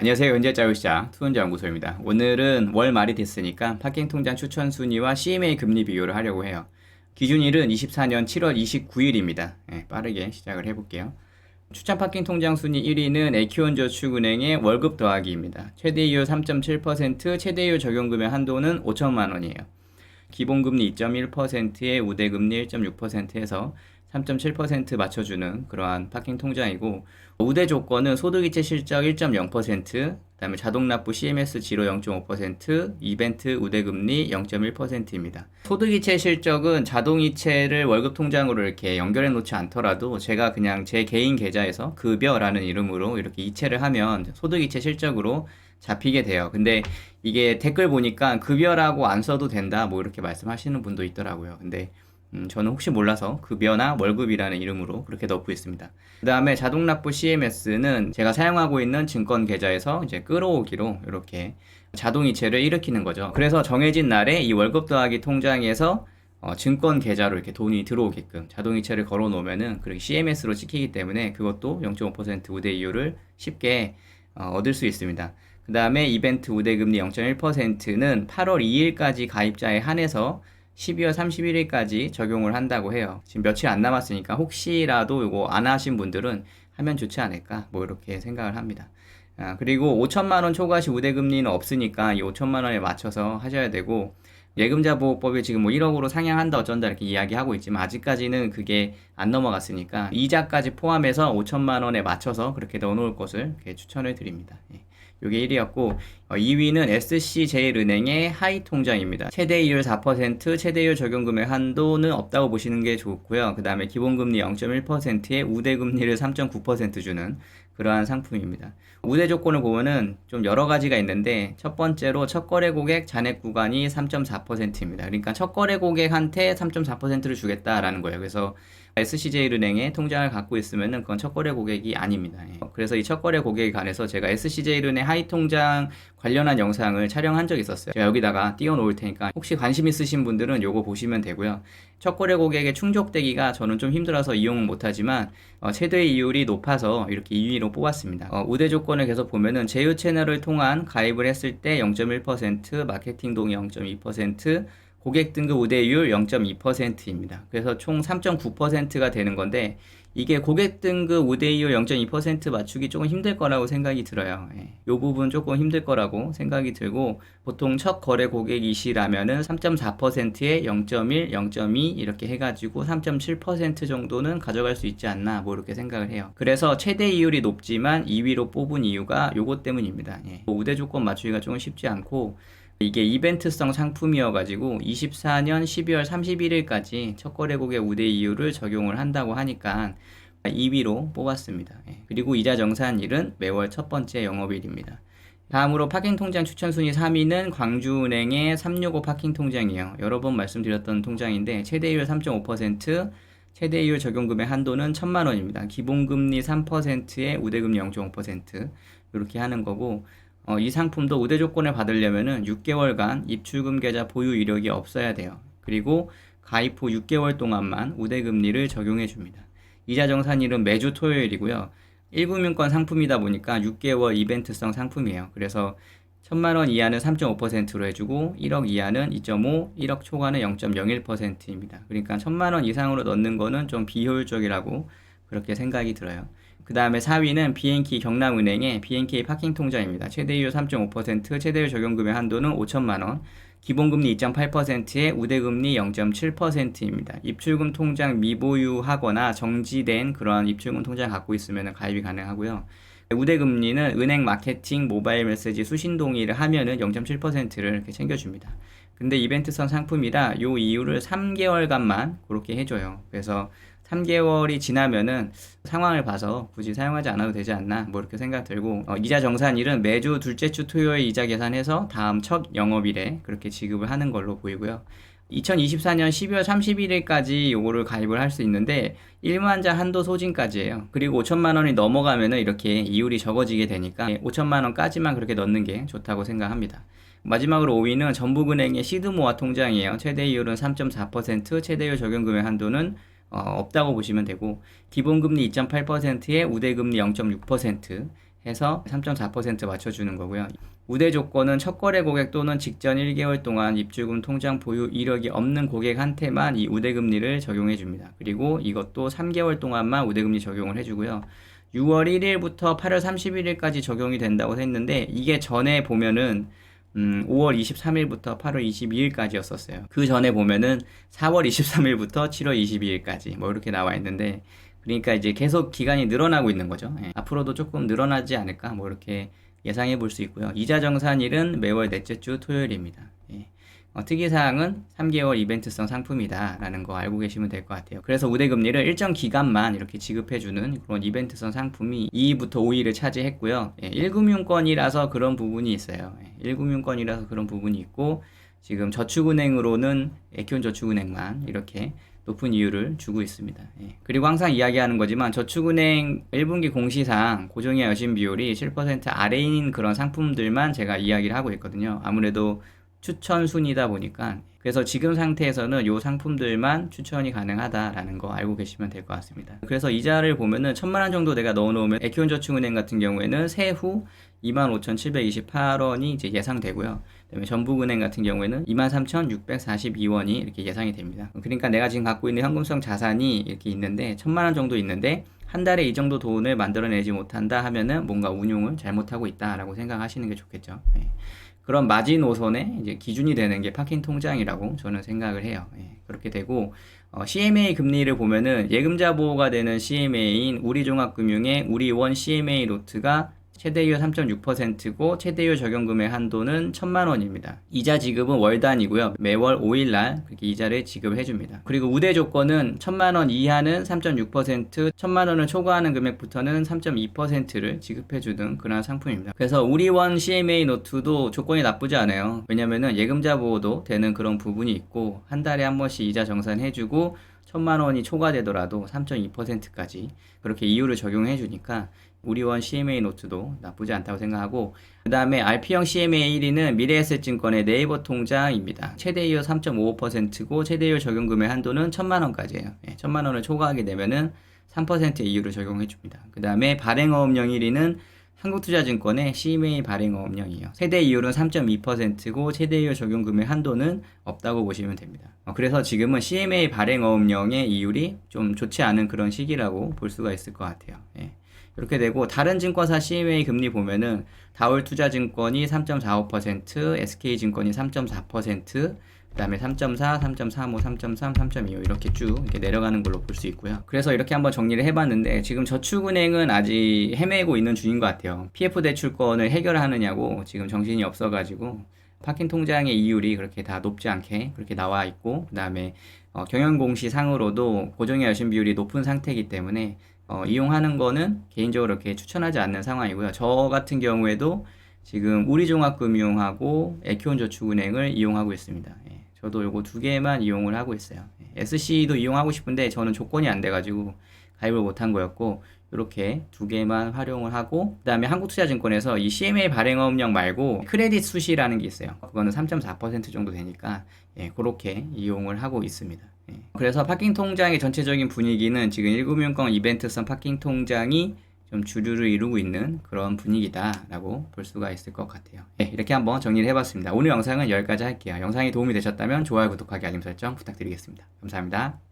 안녕하세요. 현재자유 시장 투혼자연구소입니다. 오늘은 월 말이 됐으니까 파킹 통장 추천 순위와 CMA 금리 비교를 하려고 해요. 기준일은 24년 7월 29일입니다. 빠르게 시작을 해볼게요. 추천 파킹 통장 순위 1위는 에키온저축은행의 월급 더하기입니다. 최대이율 3.7%, 최대이율 적용금액 한도는 5천만 원이에요. 기본금리 2.1%에 우대금리 1.6%에서 3.7% 맞춰주는 그러한 파킹 통장이고 우대 조건은 소득이체 실적 1.0%, 그다음에 자동 납부 CMS 지로 0.5%, 이벤트 우대 금리 0.1%입니다. 소득이체 실적은 자동이체를 월급 통장으로 이렇게 연결해 놓지 않더라도 제가 그냥 제 개인 계좌에서 급여라는 이름으로 이렇게 이체를 하면 소득이체 실적으로 잡히게 돼요. 근데 이게 댓글 보니까 급여라고 안 써도 된다 뭐 이렇게 말씀하시는 분도 있더라고요. 근데 음, 저는 혹시 몰라서 급여나 월급이라는 이름으로 그렇게 넣고 있습니다. 그 다음에 자동 납부 CMS는 제가 사용하고 있는 증권 계좌에서 이제 끌어오기로 이렇게 자동이체를 일으키는 거죠. 그래서 정해진 날에 이 월급 더하기 통장에서 어, 증권 계좌로 이렇게 돈이 들어오게끔 자동이체를 걸어 놓으면은 그렇게 CMS로 찍히기 때문에 그것도 0.5% 우대 이율을 쉽게 어, 얻을 수 있습니다. 그 다음에 이벤트 우대금리 0.1%는 8월 2일까지 가입자에 한해서 12월 31일까지 적용을 한다고 해요. 지금 며칠 안 남았으니까 혹시라도 이거 안 하신 분들은 하면 좋지 않을까 뭐 이렇게 생각을 합니다. 아, 그리고 5천만 원 초과시 우대금리는 없으니까 이 5천만 원에 맞춰서 하셔야 되고 예금자 보호법이 지금 뭐 1억으로 상향한다 어쩐다 이렇게 이야기하고 있지만 아직까지는 그게 안 넘어갔으니까 이자까지 포함해서 5천만 원에 맞춰서 그렇게 넣어놓을 것을 추천을 드립니다. 예. 요게 1위였고 어, 2위는 SC제일은행의 하이 통장입니다. 최대 이율 4%, 최대이율 적용금액 한도는 없다고 보시는 게 좋고요. 그 다음에 기본금리 0.1%에 우대금리를 3.9% 주는 그러한 상품입니다. 우대 조건을 보면은 좀 여러 가지가 있는데 첫 번째로 첫 거래 고객 잔액 구간이 3.4%입니다. 그러니까 첫 거래 고객한테 3.4%를 주겠다라는 거예요. 그래서 SC제일은행에 통장을 갖고 있으면은 그건 첫 거래 고객이 아닙니다. 예. 그래서 이 첫 거래 고객에 관해서 제가 SC제일은행 하이 통장 관련한 영상을 촬영한 적이 있었어요. 제가 여기다가 띄워 놓을 테니까 혹시 관심 있으신 분들은 요거 보시면 되고요. 첫 거래 고객의 충족되기가 저는 좀 힘들어서 이용은 못하지만 어, 최대 이율이 높아서 이렇게 2위로 뽑았습니다. 어, 우대 조건을 계속 보면은 제휴 채널을 통한 가입을 했을 때 0.1%, 마케팅 동의 0.2%, 고객 등급 우대율 0.2%입니다. 그래서 총 3.9%가 되는 건데 이게 고객 등급 우대율 0.2% 맞추기 조금 힘들 거라고 생각이 들어요. 예. 이 부분 조금 힘들 거라고 생각이 들고 보통 첫 거래 고객이시라면은 3.4%에 0.1, 0.2 이렇게 해가지고 3.7% 정도는 가져갈 수 있지 않나 뭐 이렇게 생각을 해요. 그래서 최대 이율이 높지만 2위로 뽑은 이유가 요것 때문입니다. 예. 우대 조건 맞추기가 조금 쉽지 않고 이게 이벤트성 상품이어가지고 24년 12월 31일까지 첫 거래국의 우대 이율을 적용을 한다고 하니까 2위로 뽑았습니다. 예. 그리고 이자 정산일은 매월 첫 번째 영업일입니다. 다음으로 파킹 통장 추천 순위 3위는 광주은행의 365 파킹 통장이에요. 여러 번 말씀드렸던 통장인데 최대율 3.5%, 최대율 적용금액 한도는 1천만 원입니다. 기본금리 3%에 우대금리 0.5% 이렇게 하는 거고 어, 이 상품도 우대 조건을 받으려면은 6개월간 입출금 계좌 보유 이력이 없어야 돼요. 그리고 가입 후 6개월 동안만 우대 금리를 적용해 줍니다. 이자 정산일은 매주 토요일이고요. 1금융권 상품이다 보니까 6개월 이벤트성 상품이에요. 그래서 1000만 원 이하는 3.5%로 해주고 1억 이하는 2.5, 1억 초과는 0.01%입니다. 그러니까 1000만 원 이상으로 넣는 거는 좀 비효율적이라고 그렇게 생각이 들어요. 그 다음에 4위는 BNK 경남은행의 BNK 파킹 통장입니다. 최대율 3.5%, 최대율 적용금액 한도는 5천만원, 기본금리 2.8%에 우대금리 0.7%입니다. 입출금 통장 미보유하거나 정지된 그런 입출금 통장 갖고 있으면 가입이 가능하고요. 우대금리는 은행 마케팅 모바일 메시지 수신 동의를 하면은 0.7%를 이렇게 챙겨줍니다. 근데 이벤트성 상품이라 요 이유를 3개월간만 그렇게 해줘요. 그래서 3개월이 지나면은 상황을 봐서 굳이 사용하지 않아도 되지 않나 뭐 이렇게 생각 들고 어, 이자 정산일은 매주 둘째 주 토요일 이자 계산해서 다음 첫 영업일에 그렇게 지급을 하는 걸로 보이고요. 2024년 12월 31일까지 요거를 가입을 할 수 있는데 1만자 한도 소진까지예요. 그리고 5천만 원이 넘어가면은 이렇게 이율이 적어지게 되니까 5천만 원까지만 그렇게 넣는 게 좋다고 생각합니다. 마지막으로 5위는 전북은행의 시드모아 통장이에요. 최대 이율은 3.4%, 최대율 적용 금액 한도는 어, 없다고 보시면 되고 기본금리 2.8%에 우대금리 0.6% 해서 3.4% 맞춰주는 거고요. 우대 조건은 첫 거래 고객 또는 직전 1개월 동안 입주금 통장 보유 이력이 없는 고객한테만 이 우대금리를 적용해 줍니다. 그리고 이것도 3개월 동안만 우대금리 적용을 해주고요. 6월 1일부터 8월 31일까지 적용이 된다고 했는데 이게 전에 보면은 음, 5월 23일부터 8월 22일까지였었어요. 그 전에 보면은 4월 23일부터 7월 22일까지 뭐 이렇게 나와 있는데 그러니까 이제 계속 기간이 늘어나고 있는 거죠. 예, 앞으로도 조금 늘어나지 않을까 뭐 이렇게 예상해 볼 수 있고요. 이자 정산일은 매월 넷째 주 토요일입니다. 예. 어, 특이사항은 3개월 이벤트성 상품이다라는 거 알고 계시면 될 것 같아요. 그래서 우대금리를 일정 기간만 이렇게 지급해주는 그런 이벤트성 상품이 2부터 5위를 차지했고요. 예, 1금융권이라서 그런 부분이 있어요. 예, 1금융권이라서 그런 부분이 있고 지금 저축은행으로는 에키온 저축은행만 이렇게 높은 이유를 주고 있습니다. 예. 그리고 항상 이야기하는 거지만 저축은행 1분기 공시상 고정의 여신 비율이 7% 아래인 그런 상품들만 제가 이야기를 하고 있거든요. 아무래도 추천 순이다 보니까 그래서 지금 상태에서는 이 상품들만 추천이 가능하다라는 거 알고 계시면 될 것 같습니다. 그래서 이자를 보면은 천만 원 정도 내가 넣어놓으면 에키온 저축은행 같은 경우에는 세후 25,728원이 이제 예상되고요. 그다음에 전북은행 같은 경우에는 23,642원이 이렇게 예상이 됩니다. 그러니까 내가 지금 갖고 있는 현금성 자산이 이렇게 있는데 천만 원 정도 있는데 한 달에 이 정도 돈을 만들어내지 못한다 하면은 뭔가 운용을 잘못하고 있다라고 생각하시는 게 좋겠죠. 예. 그런 마지노선의 이제 기준이 되는 게 파킹 통장이라고 저는 생각을 해요. 예. 그렇게 되고 어, CMA 금리를 보면은 예금자 보호가 되는 CMA인 우리종합금융의 우리원 CMA 로트가 최대율 3.6%고 최대율 적용금의 한도는 1천만 원입니다. 이자 지급은 월 단위고요. 매월 5일 날 그렇게 이자를 지급해 줍니다. 그리고 우대 조건은 1천만 원 이하는 3.6%, 1천만 원을 초과하는 금액부터는 3.2%를 지급해 주는 그런 상품입니다. 그래서 우리원 CMA 노트도 조건이 나쁘지 않아요. 왜냐면은 예금자 보호도 되는 그런 부분이 있고 한 달에 한 번씩 이자 정산해 주고 천만 원이 초과되더라도 3.2%까지 그렇게 이유를 적용해 주니까 우리원 CMA 노트도 나쁘지 않다고 생각하고 그 다음에 RP형 CMA 1위는 미래에셋증권의 네이버 통장입니다. 최대이율 3.55%고 최대이율 적용금의 한도는 1천만 원까지예요. 예, 1천만 원을 초과하게 되면은 3%의 이율을 적용해 줍니다. 그 다음에 발행어업령 1위는 한국투자증권의 CMA 발행어 업령이에요. 세대 이율은 3.2%고 최대 이율 적용금의 한도는 없다고 보시면 됩니다. 어, 그래서 지금은 CMA 발행어 업령의 이율이 좀 좋지 않은 그런 시기라고 볼 수가 있을 것 같아요. 예. 이렇게 되고 다른 증권사 CMA 금리 보면은 다울투자증권이 3.45%, SK증권이 3.4%, 그다음에 3.4, 3.35, 3.3, 3.25 이렇게 쭉 이렇게 내려가는 걸로 볼 수 있고요. 그래서 이렇게 한번 정리를 해봤는데 지금 저축은행은 아직 헤매고 있는 중인 것 같아요. PF 대출권을 해결하느냐고 지금 정신이 없어가지고 파킹 통장의 이율이 그렇게 다 높지 않게 그렇게 나와 있고 그다음에 어, 경영공시 상으로도 고정의 여신 비율이 높은 상태이기 때문에 어, 이용하는 거는 개인적으로 이렇게 추천하지 않는 상황이고요. 저 같은 경우에도 지금 우리종합금융하고 에키온 저축은행을 이용하고 있습니다. 예, 저도 요거 두 개만 이용을 하고 있어요. 예, SC도 이용하고 싶은데 저는 조건이 안 돼가지고 가입을 못한 거였고 이렇게 두 개만 활용을 하고 그다음에 한국투자증권에서 이 CMA 발행업령 말고 크레딧 수시라는 게 있어요. 그거는 3.4% 정도 되니까 예, 그렇게 이용을 하고 있습니다. 예. 그래서 파킹 통장의 전체적인 분위기는 지금 1금융권 이벤트성 파킹 통장이 좀 주류를 이루고 있는 그런 분위기다라고 볼 수가 있을 것 같아요. 네, 이렇게 한번 정리를 해봤습니다. 오늘 영상은 여기까지 할게요. 영상이 도움이 되셨다면 좋아요, 구독하기, 알림 설정 부탁드리겠습니다. 감사합니다.